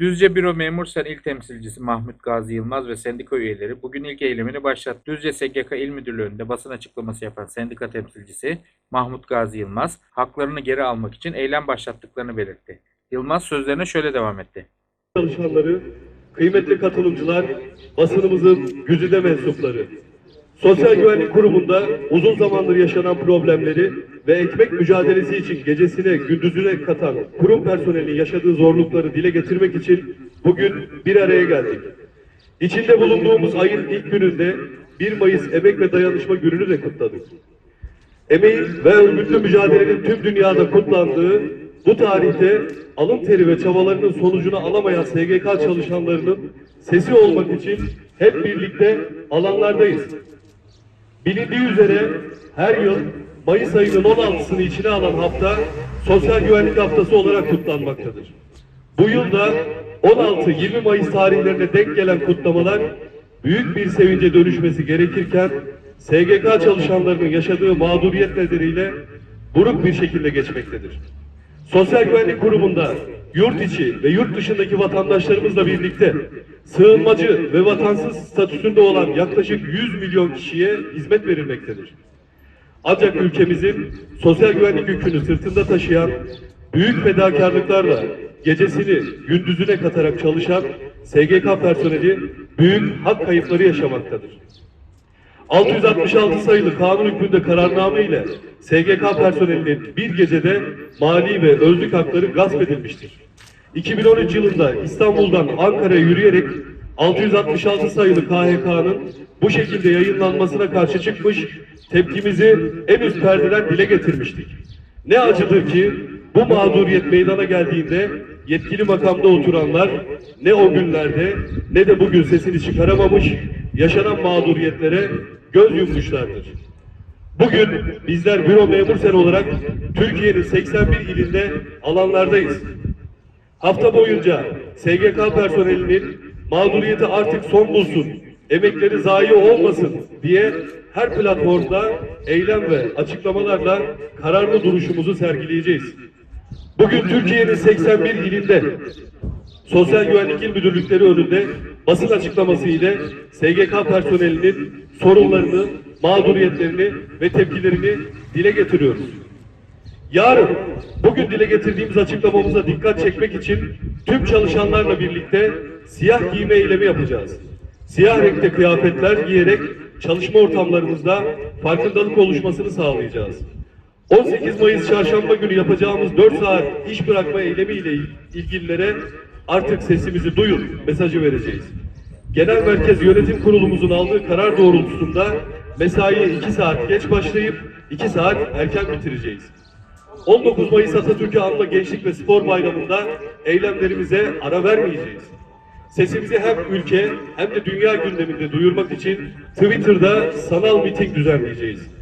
Düzce Büro Memur Sen İl Temsilcisi Mahmut Gazi Yılmaz ve sendika üyeleri bugün ilk eylemini başlattı. Düzce SGK İl Müdürlüğü'nde basın açıklaması yapan sendika temsilcisi Mahmut Gazi Yılmaz, haklarını geri almak için eylem başlattıklarını belirtti. Yılmaz sözlerine şöyle devam etti. çalışanları, kıymetli katılımcılar, basınımızın güzide mensupları. Sosyal Güvenlik Kurumu'nda uzun zamandır yaşanan problemleri ve ekmek mücadelesi için gecesine gündüzüne katan kurum personelinin yaşadığı zorlukları dile getirmek için bugün bir araya geldik. İçinde bulunduğumuz ayın ilk gününde 1 Mayıs Emek ve Dayanışma Günü'nü de kutladık. Emeğin ve örgütlü mücadelenin tüm dünyada kutlandığı bu tarihte alın teri ve çabalarının sonucunu alamayan SGK çalışanlarının sesi olmak için hep birlikte alanlardayız. Bilindiği üzere her yıl Mayıs ayının 16'sını içine alan hafta Sosyal Güvenlik Haftası olarak kutlanmaktadır. Bu yıl da 16-20 Mayıs tarihlerine denk gelen kutlamalar büyük bir sevince dönüşmesi gerekirken SGK çalışanlarının yaşadığı mağduriyet nedeniyle buruk bir şekilde geçmektedir. Sosyal Güvenlik Kurumu'nda yurt içi ve yurt dışındaki vatandaşlarımızla birlikte sığınmacı ve vatansız statüsünde olan yaklaşık 100 milyon kişiye hizmet verilmektedir. Ancak ülkemizin sosyal güvenlik yükünü sırtında taşıyan, büyük fedakarlıklarla gecesini gündüzüne katarak çalışan SGK personeli büyük hak kayıpları yaşamaktadır. 666 sayılı kanun hükmünde kararname ile SGK personelinin bir gecede mali ve özlük hakları gasp edilmiştir. 2013 yılında İstanbul'dan Ankara'ya yürüyerek 666 sayılı KHK'nın bu şekilde yayınlanmasına karşı çıkmış, tepkimizi en üst perdeden dile getirmiştik. Ne acıdır ki bu mağduriyet meydana geldiğinde yetkili makamda oturanlar ne o günlerde ne de bugün sesini çıkaramamış, yaşanan mağduriyetlere göz yummuşlardır. Bugün bizler büro memur sen olarak Türkiye'nin 81 ilinde alanlardayız. Hafta boyunca SGK personelinin mağduriyeti artık son bulsun, emekleri zayi olmasın diye her platformda eylem ve açıklamalarla kararlı duruşumuzu sergileyeceğiz. Bugün Türkiye'nin 81 ilinde Sosyal Güvenlik İl Müdürlükleri önünde basın açıklaması ile SGK personelinin sorunlarını, mağduriyetlerini ve tepkilerini dile getiriyoruz. Yarın bugün dile getirdiğimiz açıklamamıza dikkat çekmek için tüm çalışanlarla birlikte siyah giyme eylemi yapacağız. Siyah renkte kıyafetler giyerek çalışma ortamlarımızda farkındalık oluşmasını sağlayacağız. 18 Mayıs çarşamba günü yapacağımız 4 saat iş bırakma eylemi ile ilgililere artık sesimizi duyun mesajı vereceğiz. Genel Merkez Yönetim Kurulumuzun aldığı karar doğrultusunda mesaiye 2 saat geç başlayıp 2 saat erken bitireceğiz. 19 Mayıs Atatürk'ü anma Gençlik ve Spor Bayramı'nda eylemlerimize ara vermeyeceğiz. Sesimizi hem ülke hem de dünya gündeminde duyurmak için Twitter'da sanal miting düzenleyeceğiz.